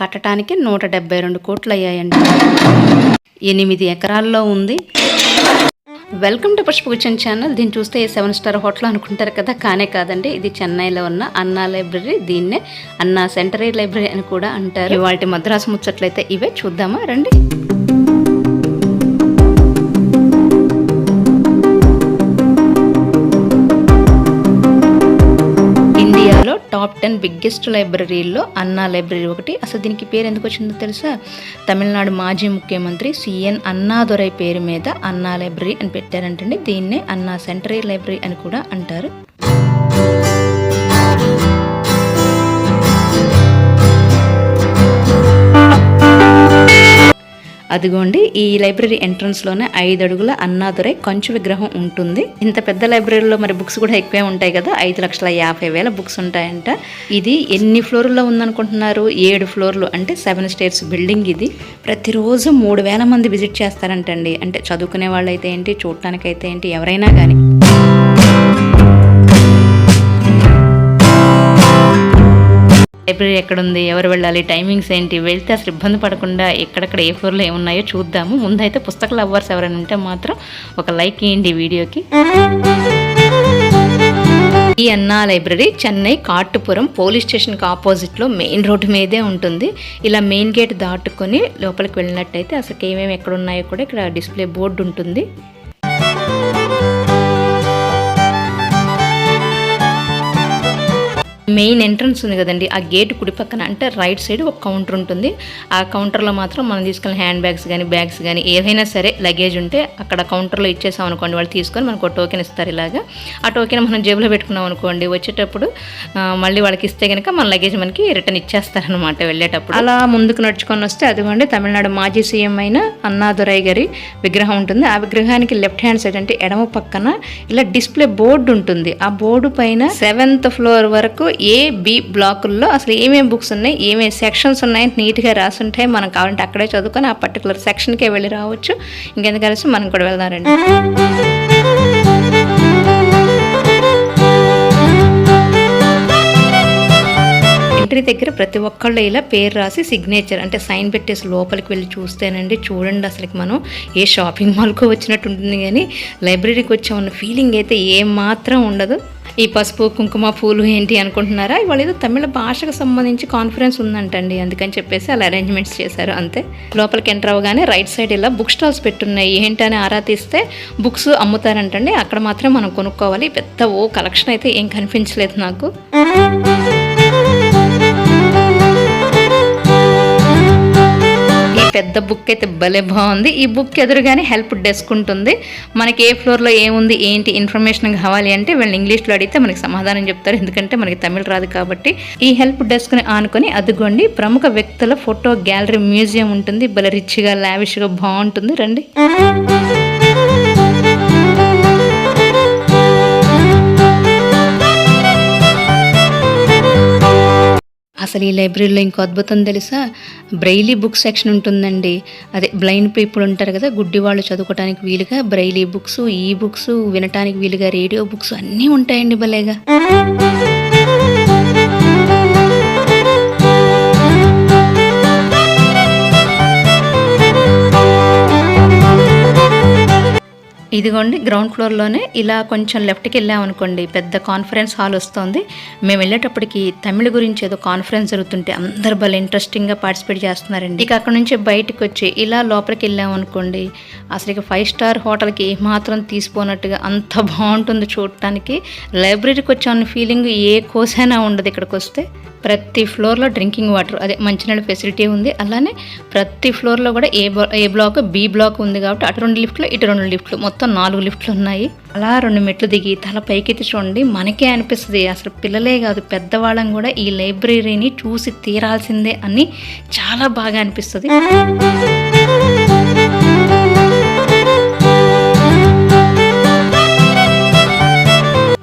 కట్టడానికి నూట డెబ్బై రెండు కోట్లు అయ్యాయండి ఎనిమిది ఎకరాల్లో ఉంది. వెల్కమ్ టు పుష్పగుచ్చన్ ఛానల్. దీన్ని చూస్తే సెవెన్ స్టార్ హోటల్ అనుకుంటారు కదా? కానే కాదండి. ఇది చెన్నైలో ఉన్న అన్నా లైబ్రరీ. దీన్నే అన్నా సెంటరీ లైబ్రరీ అని కూడా అంటారు. వాటి మద్రాసు ముచ్చట్లయితే ఇవే. చూద్దామా? రండి. ఇండియాలో టాప్ టెన్ బిగ్గెస్ట్ లైబ్రరీల్లో అన్నా లైబ్రరీ ఒకటి. అసలు దీనికి పేరు ఎందుకు వచ్చిందో తెలుసా? తమిళనాడు మాజీ ముఖ్యమంత్రి సిఎన్ అన్నాదొరై పేరు మీద అన్నా లైబ్రరీ అని పెట్టారంటండి. దీన్నే అన్నా సెంటరీ లైబ్రరీ అని కూడా అంటారు. అదిగోండి ఈ లైబ్రరీ ఎంట్రన్స్లోనే ఐదు అడుగుల అన్నాదురై కంచు విగ్రహం ఉంటుంది. ఇంత పెద్ద లైబ్రరీలో మరి బుక్స్ కూడా ఎక్కువే ఉంటాయి కదా? ఐదు లక్షల యాభై వేల బుక్స్ ఉంటాయంట. ఇది ఎన్ని ఫ్లోర్లో ఉందనుకుంటున్నారు? ఏడు ఫ్లోర్లు అంటే సెవెన్ స్టేర్స్ బిల్డింగ్ ఇది. ప్రతిరోజు మూడు వేల మంది విజిట్ చేస్తారంటండి. అంటే చదువుకునే వాళ్ళు అయితే ఏంటి చూడటానికైతే ఏంటి ఎవరైనా కానీ లైబ్రరీ ఎక్కడుంది ఎవరు వెళ్ళాలి టైమింగ్స్ ఏంటి వెళ్తే అసలు ఇబ్బంది పడకుండా ఎక్కడెక్కడ ఏ ఫ్లోర్లో ఏమున్నాయో చూద్దాము. ముందైతే పుస్తక లవ్వర్స్ ఎవరైనా ఉంటే మాత్రం ఒక లైక్ ఇవ్వండి వీడియోకి. ఈ అన్నా లైబ్రరీ చెన్నై కాటుపురం పోలీస్ స్టేషన్కి ఆపోజిట్లో మెయిన్ రోడ్డు మీదే ఉంటుంది. ఇలా మెయిన్ గేట్ దాటుకొని లోపలికి వెళ్ళినట్టయితే అసలు ఏమేమి ఎక్కడ ఉన్నాయో కూడా ఇక్కడ డిస్ప్లే బోర్డు ఉంటుంది. మెయిన్ ఎంట్రన్స్ ఉంది కదండి ఆ గేట్ కుడి పక్కన అంటే రైట్ సైడ్ ఒక కౌంటర్ ఉంటుంది. ఆ కౌంటర్లో మాత్రం మనం తీసుకున్న హ్యాండ్ బ్యాగ్స్ కానీ బ్యాగ్స్ కానీ ఏదైనా సరే లగేజ్ ఉంటే అక్కడ కౌంటర్లో ఇచ్చేసాం అనుకోండి వాళ్ళు తీసుకొని మనకు ఒక టోకెన్ ఇస్తారు ఇలాగా. ఆ టోకెన్ మనం జేబులో పెట్టుకున్నాం అనుకోండి వచ్చేటప్పుడు మళ్ళీ వాళ్ళకి ఇస్తే కనుక మన లగేజ్ మనకి రిటర్న్ ఇచ్చేస్తారనమాట వెళ్ళేటప్పుడు. అలా ముందుకు నడుచుకొని వస్తే అదిగోండి తమిళనాడు మాజీ సీఎం అయిన అన్నాదురై గారి విగ్రహం ఉంటుంది. ఆ విగ్రహానికి లెఫ్ట్ హ్యాండ్ సైడ్ అంటే ఎడమ పక్కన ఇలా డిస్ప్లే బోర్డు ఉంటుంది. ఆ బోర్డు పైన సెవెంత్ ఫ్లోర్ వరకు ఏ బి బ్లాకుల్లో అసలు ఏమేమి బుక్స్ ఉన్నాయి ఏమేమి సెక్షన్స్ ఉన్నాయి నీట్గా రాసి ఉంటాయి మనం కావాలంటే అక్కడే చదువుకొని ఆ పర్టికులర్ సెక్షన్కే వెళ్ళి రావచ్చు. ఇంకెందుకు కలిసి మనం కూడా వెళ్దామండి ఎంట్రీ దగ్గర ప్రతి ఒక్కళ్ళు ఇలా పేరు రాసి సిగ్నేచర్ అంటే సైన్ పెట్టేసి లోపలికి వెళ్ళి చూస్తేనండి చూడండి అసలుకి మనం ఏ షాపింగ్ మాల్కో వచ్చినట్టు ఉంటుంది కానీ లైబ్రరీకి వచ్చామన్న ఫీలింగ్ అయితే ఏమాత్రం ఉండదు. ఈ పసుపు కుంకుమ పూలు ఏంటి అనుకుంటున్నారా? ఇవాళ ఏదో తమిళ భాషకు సంబంధించి కాన్ఫరెన్స్ ఉందంటండి అందుకని చెప్పేసి అలా అరేంజ్మెంట్స్ చేశారు అంతే. లోపలికి ఎంటర్ అవ్వగానే రైట్ సైడ్ ఇలా బుక్ స్టాల్స్ పెట్టున్నాయి అని ఆరా తీస్తే బుక్స్ అమ్ముతారంటండి అక్కడ మాత్రం మనం కొనుక్కోవాలి. పెద్ద ఓ కలెక్షన్ అయితే ఏం కనిపించలేదు నాకు. పెద్ద బుక్ అయితే భలే బాగుంది. ఈ బుక్ ఎదురుగానే హెల్ప్ డెస్క్ ఉంటుంది. మనకి ఏ ఫ్లోర్లో ఏముంది ఏంటి ఇన్ఫర్మేషన్ కావాలి అంటే వీళ్ళు ఇంగ్లీష్లో అడిగితే మనకి సమాధానం చెప్తారు. ఎందుకంటే మనకి తమిళ రాదు కాబట్టి. ఈ హెల్ప్ డెస్క్ని ఆనుకొని అదిగోండి. ప్రముఖ వ్యక్తుల ఫోటో గ్యాలరీ మ్యూజియం ఉంటుంది. భలే రిచ్గా లావిష్గా బాగుంటుంది. రండి. అసలు ఈ లైబ్రరీలో ఇంకో అద్భుతం తెలుసా? బ్రైలీ బుక్ సెక్షన్ ఉంటుందండి. అదే బ్లైండ్ పీపుల్ ఉంటారు కదా గుడ్డి వాళ్ళు చదువుకోవడానికి వీలుగా బ్రైలీ బుక్స్ ఈ బుక్స్ వినటానికి వీలుగా రేడియో బుక్స్ అన్నీ ఉంటాయండి భలేగా. ఇదిగోండి గ్రౌండ్ ఫ్లోర్లోనే ఇలా కొంచెం లెఫ్ట్కి వెళ్ళామనుకోండి పెద్ద కాన్ఫరెన్స్ హాల్ వస్తుంది. మేము వెళ్ళేటప్పటికి తమిళ గురించి ఏదో కాన్ఫరెన్స్ జరుగుతుంటే అందరు భలే ఇంట్రెస్టింగ్గా పార్టిసిపేట్ చేస్తున్నారండి. ఇక అక్కడ నుంచి బయటకు వచ్చి ఇలా లోపలికి వెళ్ళామనుకోండి అసలు ఇక ఫైవ్ స్టార్ హోటల్కి మాత్రం తీసిపోనట్టుగా అంత బాగుంటుంది చూడటానికి. లైబ్రరీకి వచ్చామన్న ఫీలింగ్ ఏ కోసైనా ఉండదు ఇక్కడికి వస్తే. ప్రతి ఫ్లోర్లో డ్రింకింగ్ వాటర్ అదే మంచినీళ్ళ ఫెసిలిటీ ఉంది. అలానే ప్రతి ఫ్లోర్లో కూడా A A block B block ఉంది కాబట్టి అటు రెండు లిఫ్ట్లు ఇటు రెండు లిఫ్ట్లు మొత్తం మొత్తం నాలుగు లిఫ్ట్లు ఉన్నాయి. అలా రెండు మెట్లు దిగి తల పైకెత్తి చూడండి. మనకే అనిపిస్తుంది. అసలు పిల్లలే కాదు పెద్దవాళ్ళం కూడా ఈ లైబ్రరీని చూసి తీరాల్సిందే అని చాలా బాగా అనిపిస్తుంది.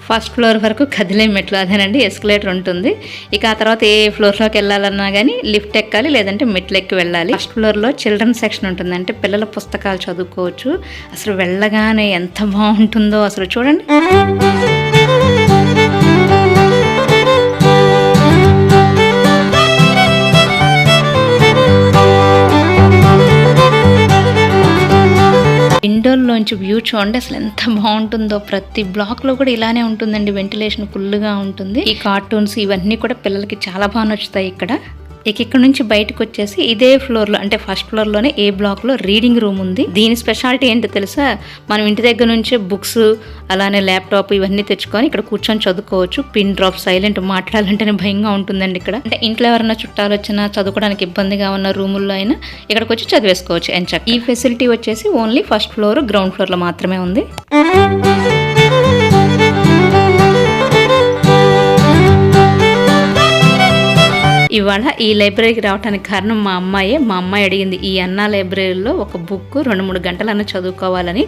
ఫస్ట్ ఫ్లోర్ వరకు కదిలే మెట్లు అదేనండి ఎస్కలేటర్ ఉంటుంది. ఇక ఆ తర్వాత ఏ ఫ్లోర్లోకి వెళ్ళాలన్నా కానీ లిఫ్ట్ ఎక్కాలి లేదంటే మెట్లు ఎక్కి వెళ్ళాలి. ఫస్ట్ ఫ్లోర్లో చిల్డ్రన్ సెక్షన్ ఉంటుంది. అంటే పిల్లల పుస్తకాలు చదువుకోవచ్చు. అసలు వెళ్ళగానే ఎంత బాగుంటుందో అసలు చూడండి. నుంచి వ్యూ చూడండి అసలు ఎంత బాగుంటుందో. ప్రతి బ్లాక్లో కూడా ఇలానే ఉంటుందండి వెంటిలేషన్ ఫుల్గా ఉంటుంది. ఈ కార్టూన్స్ ఇవన్నీ కూడా పిల్లలకి చాలా బాగా నచ్చుతాయి ఇక్కడ. ఇక ఇక్కడ నుంచి బయటకు వచ్చేసి ఇదే ఫ్లోర్లో అంటే ఫస్ట్ ఫ్లోర్లోనే ఏ బ్లాక్లో రీడింగ్ రూమ్ ఉంది. దీని స్పెషాలిటీ ఏంటో తెలుసా? మనం ఇంటి దగ్గర నుంచి బుక్స్ అలానే ల్యాప్టాప్ ఇవన్నీ తెచ్చుకొని ఇక్కడ కూర్చొని చదువుకోవచ్చు. పిన్ డ్రాప్ సైలెంట్ మాట్లాడాలంటేనే భయంగా ఉంటుందండి ఇక్కడ. అంటే ఇంట్లో ఎవరైనా చుట్టాలు వచ్చినా చదువుకోవడానికి ఇబ్బందిగా ఉన్న రూముల్లో అయినా ఇక్కడికి వచ్చి చదివేసుకోవచ్చు ఎంచక్ ఈ ఫెసిలిటీ వచ్చేసి ఓన్లీ ఫస్ట్ ఫ్లోర్ గ్రౌండ్ ఫ్లోర్లో మాత్రమే ఉంది. ఇవాళ ఈ లైబ్రరీకి రావడానికి కారణం మా అమ్మాయే. మా అమ్మాయి అడిగింది ఈ అన్న లైబ్రరీలో ఒక బుక్ రెండు మూడు గంటలన్నా చదువుకోవాలని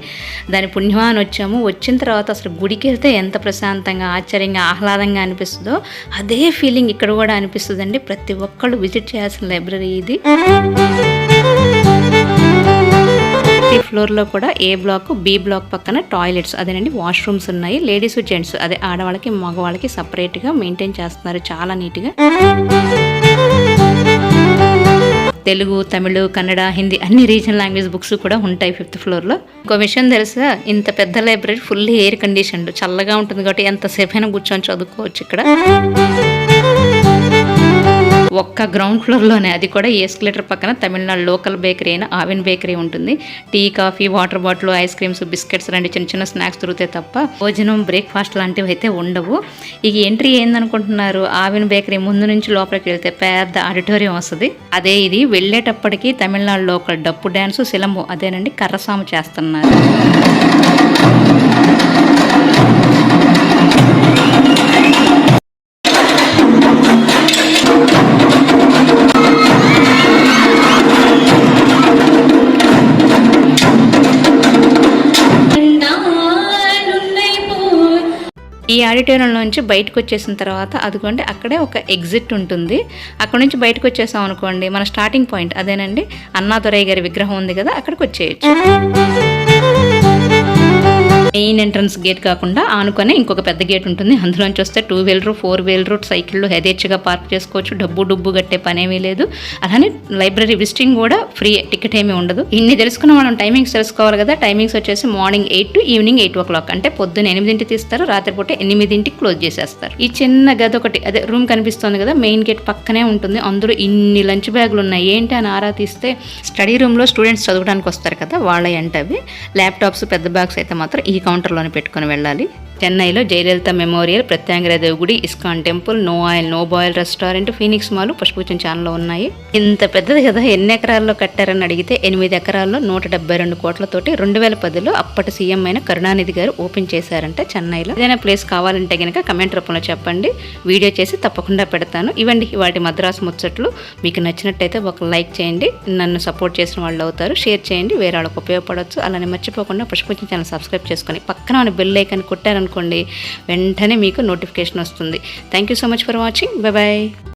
దాని పుణ్యమాన్ని వచ్చాము. వచ్చిన తర్వాత అసలు గుడికి వెళ్తే ఎంత ప్రశాంతంగా ఆశ్చర్యంగా ఆహ్లాదంగా అనిపిస్తుందో అదే ఫీలింగ్ ఇక్కడ కూడా అనిపిస్తుందండి. ప్రతి ఒక్కళ్ళు విజిట్ చేయాల్సిన లైబ్రరీ ఇది. ప్రతి ఫ్లోర్లో కూడా ఏ బ్లాక్ బి బ్లాక్ పక్కన టాయిలెట్స్ అదేనండి వాష్రూమ్స్ ఉన్నాయి. లేడీస్ జెంట్స్ అదే ఆడవాళ్ళకి మగవాళ్ళకి సపరేట్గా మెయింటైన్ చేస్తున్నారు చాలా నీట్గా తెలుగు తమిళ కన్నడ హిందీ అన్ని రీజనల్ లాంగ్వేజ్ బుక్స్ కూడా ఉంటాయి ఫిఫ్త్ ఫ్లోర్లో ఇంకో విషయం తెలుసా? ఇంత పెద్ద లైబ్రరీ ఫుల్ ఎయిర్ కండిషన్ చల్లగా ఉంటుంది కాబట్టి ఎంతసేపు అయినా కూర్చొని చదువుకోవచ్చు ఇక్కడ. ఒక్క గ్రౌండ్ ఫ్లోర్లోనే అది కూడా ఎస్కలేటర్ పక్కన తమిళనాడు లోకల్ బేకరీ అయిన ఆవిన్ బేకరీ ఉంటుంది. Tea coffee water bottle ice creams biscuits లాంటి చిన్న చిన్న స్నాక్స్ దొరుకుతాయి తప్ప భోజనం బ్రేక్ఫాస్ట్ లాంటివి అయితే ఉండవు. ఇక ఎంట్రీ ఏందనుకుంటున్నారు? ఆవిన్ బేకరీ ముందు నుంచి లోపలికి వెళ్తే పెద్ద ఆడిటోరియం వస్తుంది. అదే ఇది వెళ్ళేటప్పటికి తమిళనాడు లోకల్ డప్పు డ్యాన్స్ సిలంబు అదేనండి కర్రసాము చేస్తున్నారు. ఈ ఆడిటోరియం నుంచి బయటకు వచ్చేసిన తర్వాత అదిగోండి అక్కడే ఒక ఎగ్జిట్ ఉంటుంది. అక్కడ నుంచి బయటకు వచ్చేసాం అనుకోండి మన స్టార్టింగ్ పాయింట్ అదేనండి అన్నాదురయ్య గారి విగ్రహం ఉంది కదా అక్కడికి వచ్చేయచ్చు. మెయిన్ ఎంట్రన్స్ గేట్ కాకుండా ఆనుకొని ఇంకొక పెద్ద గేట్ ఉంటుంది. అందులోంచి వస్తే టూ వీలర్ ఫోర్ వీలర్ సైకిళ్ళు యథేచ్ఛగా పార్క్ చేసుకోవచ్చు. డబ్బు డబ్బు కట్టే పనేమీ లేదు. అలానే లైబ్రరీ విజిటింగ్ కూడా ఫ్రీ టికెట్ ఏమీ ఉండదు. ఇన్ని తెలుసుకున్న మనం టైమింగ్స్ తెలుసుకోవాలి కదా. టైమింగ్స్ వచ్చేసి morning eight to evening eight o'clock. అంటే పొద్దున్న ఎనిమిదింటికి తీస్తారు రాత్రిపూట ఎనిమిదింటికి క్లోజ్ చేసేస్తారు. ఈ చిన్న గది ఒకటి అదే రూమ్ కనిపిస్తుంది కదా మెయిన్ గేట్ పక్కనే ఉంటుంది. అందులో ఇన్ని లంచ్ బ్యాగులు ఉన్నాయి. ఏంటి అని ఆరా తీస్తే స్టడీ రూమ్లో స్టూడెంట్స్ చదవడానికి వస్తారు కదా వాళ్ళ అంటే ల్యాప్టాప్స్ పెద్ద బ్యాగ్స్ అయితే మాత్రం ఈ కౌంటర్లోనే పెట్టుకొని వెళ్ళాలి. చెన్నైలో జయలలిత మెమోరియల్ ప్రత్యాంగరాదేవి గుడి ISKCON temple no oil no boil restaurant Phoenix mall పుష్పూచం ఛానల్లో ఉన్నాయి. ఇంత పెద్దది కదా ఎన్ని ఎకరాల్లో కట్టారని అడిగితే ఎనిమిది ఎకరాల్లో నూట డెబ్బై రెండు కోట్లతోటి రెండు వేల పదిలో అప్పటి సీఎం అయిన కరుణానిధి గారు ఓపెన్ చేశారంటే చెన్నైలో. ఏదైనా ప్లేస్ కావాలంటే కనుక కమెంట్ రూపంలో చెప్పండి. వీడియో చేసి తప్పకుండా పెడతాను. ఇవ్వండి వాటి మద్రాసు ముచ్చట్లు. మీకు నచ్చినట్టయితే ఒక లైక్ చేయండి. నన్ను సపోర్ట్ చేసిన వాళ్ళు అవుతారు. షేర్ చేయండి. వేరే వాళ్ళకి ఉపయోగపడవచ్చు. అలానే మర్చిపోకుండా పుష్పూచం ఛానల్ సబ్స్క్రైబ్ చేసుకొని పక్కన ఉన్న బెల్ ఐకాన్ అనుకోండి వెంటనే మీకు నోటిఫికేషన్ వస్తుంది. Thank you so much for watching bye